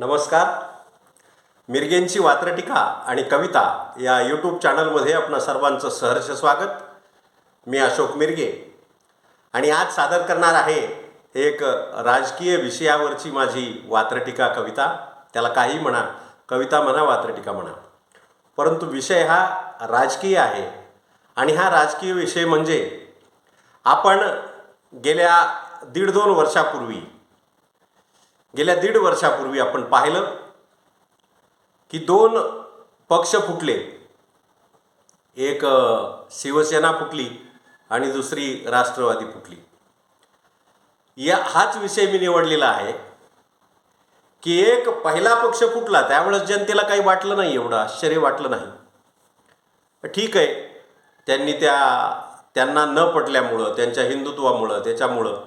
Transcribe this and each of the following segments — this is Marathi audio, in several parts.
नमस्कार. मिरगेंची वात्रटिका आणि कविता या यूट्यूब चॅनलमध्ये आपणा सर्वांचं सहर्ष स्वागत. मी अशोक मिरगे. आणि आज सादर करणार आहे एक राजकीय विषयावरची माझी वात्रटिका कविता. त्याला काही म्हणा कविता म्हणा वात्रटिका म्हणा. परंतु विषय हा राजकीय आहे. आणि हा राजकीय विषय म्हणजे आपण गेल्या दीड दोन वर्षापूर्वी गेल्या दीड वर्षापूर्वी आपण पाहिलं की दोन पक्ष फुटले. एक शिवसेना फुटली आणि दुसरी राष्ट्रवादी फुटली. या हाच विषय मी निवडलेला आहे की एक पहिला पक्ष फुटला त्यावेळेस जनतेला काही वाटलं नाही एवढं आश्चर्य वाटलं नाही. ठीक आहे त्यांनी त्या त्यांना न पटल्यामुळं त्यांच्या हिंदुत्वामुळं त्याच्यामुळं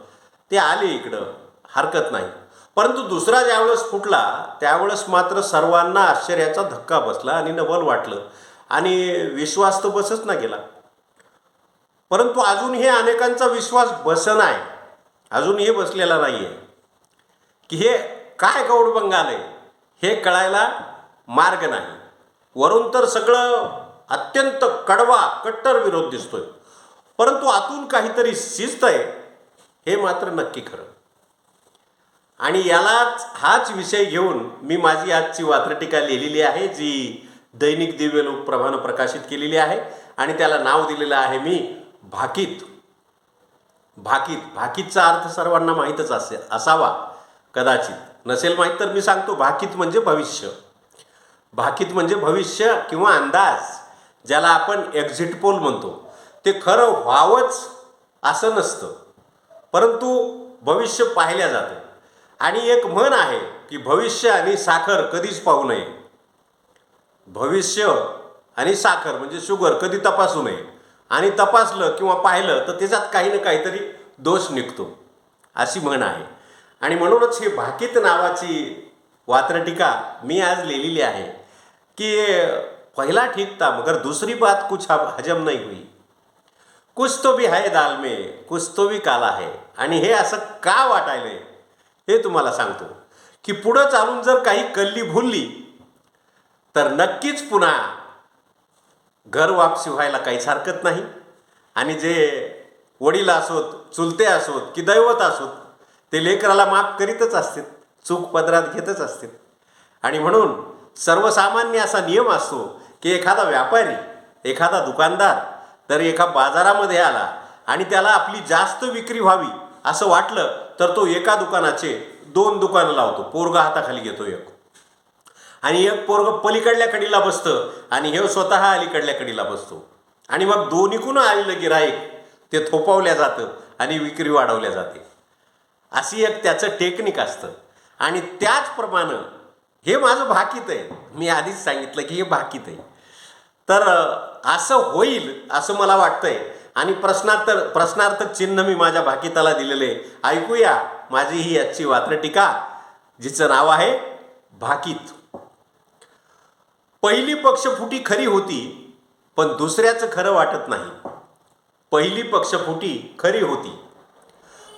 ते आले इकडं हरकत नाही. परंतु दुसरा ज्यावेळेस फुटला त्यावेळेस मात्र सर्वांना आश्चर्याचा धक्का बसला आणि नवल वाटलं. आणि विश्वास तर बसच ना गेला. परंतु अजून हे अनेकांचा विश्वास बसन आहे. अजून हे बसलेला नाही आहे की हे काय गौड बंगाल आहे? हे कळायला मार्ग नाही. वरून तर सगळं अत्यंत कडवा कट्टर विरोध दिसतोय. परंतु आतून काहीतरी शिजत आहे हे मात्र नक्की खरं. आणि यालाच हाच विषय घेऊन मी माझी आजची वात्रटिका लिहिलेली आहे जी दैनिक दिव्यलोक लोकप्रभानं प्रकाशित केलेली आहे. आणि त्याला नाव दिलेलं आहे मी भाकीत. भाकीत. भाकीतचा अर्थ सर्वांना माहीतच असे असावा. कदाचित. नसेल माहीत तर मी सांगतो भाकीत म्हणजे भविष्य. भाकीत म्हणजे भविष्य किंवा अंदाज ज्याला आपण एक्झिट पोल म्हणतो. ते खरं व्हावंच असं नसतं. परंतु भविष्य पाहिल्या जातं. आणि एक म्हण आहे की भविष्य आणि साखर कधीच पाहू नये. भविष्य आणि साखर म्हणजे शुगर कधी तपासू नये. आणि तपासलं किंवा पाहिलं तर त्याच्यात काही ना काहीतरी दोष निघतो. अशी म्हण आहे. आणि म्हणूनच ही भाकीत नावाची वात्रटिका मी आज लिहिलेली आहे की पहिला ठीक था मगर दूसरी बात कुछ हजम नहीं हुई. कुछ तो भी है दाल में कुछ तो भी काला है. आणि हे असं का वाटायलंय? हे तुम्हाला सांगतो की पुढं चालून जर काही कल्ली भुलली तर नक्कीच पुन्हा घर वापसी व्हायला काहीच हरकत नाही. आणि जे वडील असोत चुलते असोत की दैवत असोत ते लेकराला माफ करीतच असतील चूक पदरात घेतच असतील. आणि म्हणून सर्वसामान्य असा नियम असतो की एखादा व्यापारी एखादा दुकानदार तर एका बाजारामध्ये आला आणि त्याला आपली जास्त विक्री व्हावी असं वाटलं तर तो एका दुकानाचे दोन दुकानं लावतो. पोरगा हाताखाली घेतो एक. आणि एक पोरग पलीकडल्या कडीला बसतं आणि हे स्वतः अलीकडल्या कडीला बसतो. आणि मग दोन्हीकून आलेलं गिराईक ते थोपवल्या जातं आणि विक्री वाढवल्या जाते. अशी एक त्याचं टेक्निक असतं. आणि त्याचप्रमाणे हे माझं भाकीत आहे. मी आधीच सांगितलं की हे भाकीत आहे. तर असं होईल असं मला वाटतंय. आणि प्रश्नार्थ प्रश्नार्थ चिन्ह मी माझ्या भाकिताला दिलेले. ऐकूया. माझी ही आजची वात्रटिका जिचं नाव आहे भाकीत. पहिली पक्षफुटी खरी होती पण दुसऱ्याचं खरं वाटत नाही. पहिली पक्षफुटी खरी होती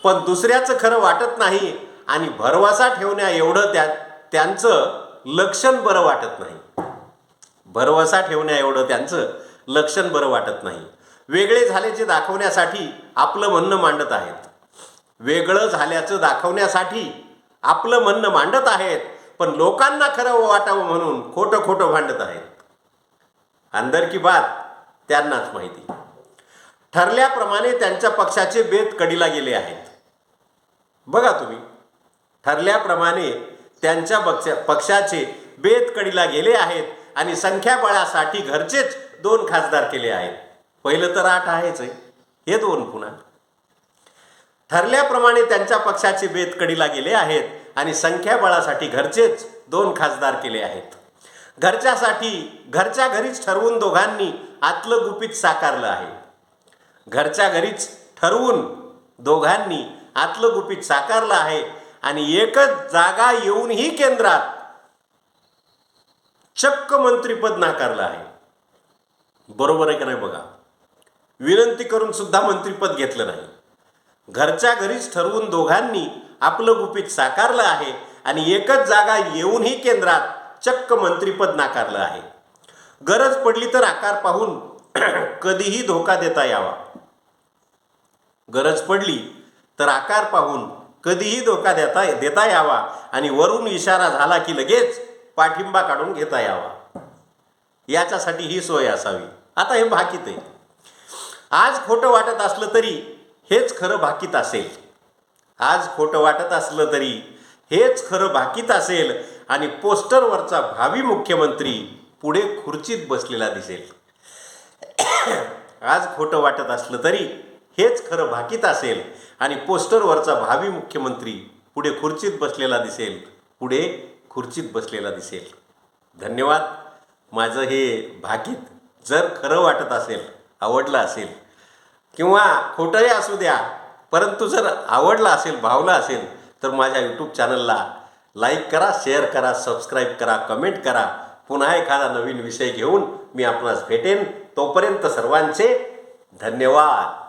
पण दुसऱ्याचं खरं वाटत नाही आणि भरवासा ठेवण्या एवढं त्या त्यांचं लक्षण बरं वाटत नाही. भरवसा ठेवण्या एवढं त्यांचं लक्षण बरं वाटत नाही. वेगळे झाल्याचे दाखवण्यासाठी आपलं म्हणणं मांडत आहेत. वेगळं झाल्याचं दाखवण्यासाठी आपलं म्हणणं मांडत आहेत पण लोकांना खरं वाटावं म्हणून खोटं खोटं भांडत आहेत. अंदर की बात त्यांनाच माहिती. ठरल्याप्रमाणे त्यांच्या पक्षाचे बेत कडीला गेले आहेत. बघा तुम्ही ठरल्याप्रमाणे त्यांच्या पक्षा पक्षाचे बेत कडीला गेले आहेत आणि संख्याबळासाठी घरचेच दोन खासदार केले आहेत. पहिलं तर आठ आहेच आहे. हे दोन पुन्हा ठरल्याप्रमाणे त्यांच्या पक्षाचे बेत कडीला गेले आहेत आणि संख्याबळासाठी घरचेच दोन खासदार केले आहेत. घरच्यासाठी घरच्या घरीच ठरवून दोघांनी आतलं गुपित साकारलं आहे. घरच्या घरीच ठरवून दोघांनी आतलं गुपित साकारलं आहे आणि एकच जागा येऊनही केंद्रात चक्क मंत्रीपद नाकारलं आहे. बरोबर आहे का नाही बघा? विनंती करून सुद्धा मंत्रीपद घेतलं नाही. घरच्या घरीच ठरवून दोघांनी आपलं गुपित साकारलं आहे आणि एकच जागा येऊनही केंद्रात चक्क मंत्रीपद नाकारलं आहे. गरज पडली तर आकार पाहून कधीही धोका देता यावा. गरज पडली तर आकार पाहून कधीही धोका देता देता यावा आणि वरून इशारा झाला की लगेच पाठिंबा काढून घेता यावा. याच्यासाठी ही सोय असावी. आता हे भाकीत आहे आज खोटं वाटत असलं तरी हेच खरं भाकीत असेल. आज खोटं वाटत असलं तरी हेच खरं भाकीत असेल आणि पोस्टरवरचा भावी मुख्यमंत्री पुढे खुर्चीत बसलेला दिसेल. आज खोटं वाटत असलं तरी हेच खरं भाकीत असेल आणि पोस्टरवरचा भावी मुख्यमंत्री पुढे खुर्चीत बसलेला दिसेल. पुढे खुर्चीत बसलेला दिसेल. धन्यवाद. माझं हे भाकीत जर खरं वाटत असेल आवडलं असेल. किंवा खोटंही असू द्या परंतु जर आवडला असेल भावला असेल तर माझ्या यूट्यूब चॅनलला लाईक करा शेअर करा सबस्क्राईब करा कमेंट करा. पुन्हा एखादा नवीन विषय घेऊन मी आपणास भेटेन. तोपर्यंत सर्वांचे धन्यवाद.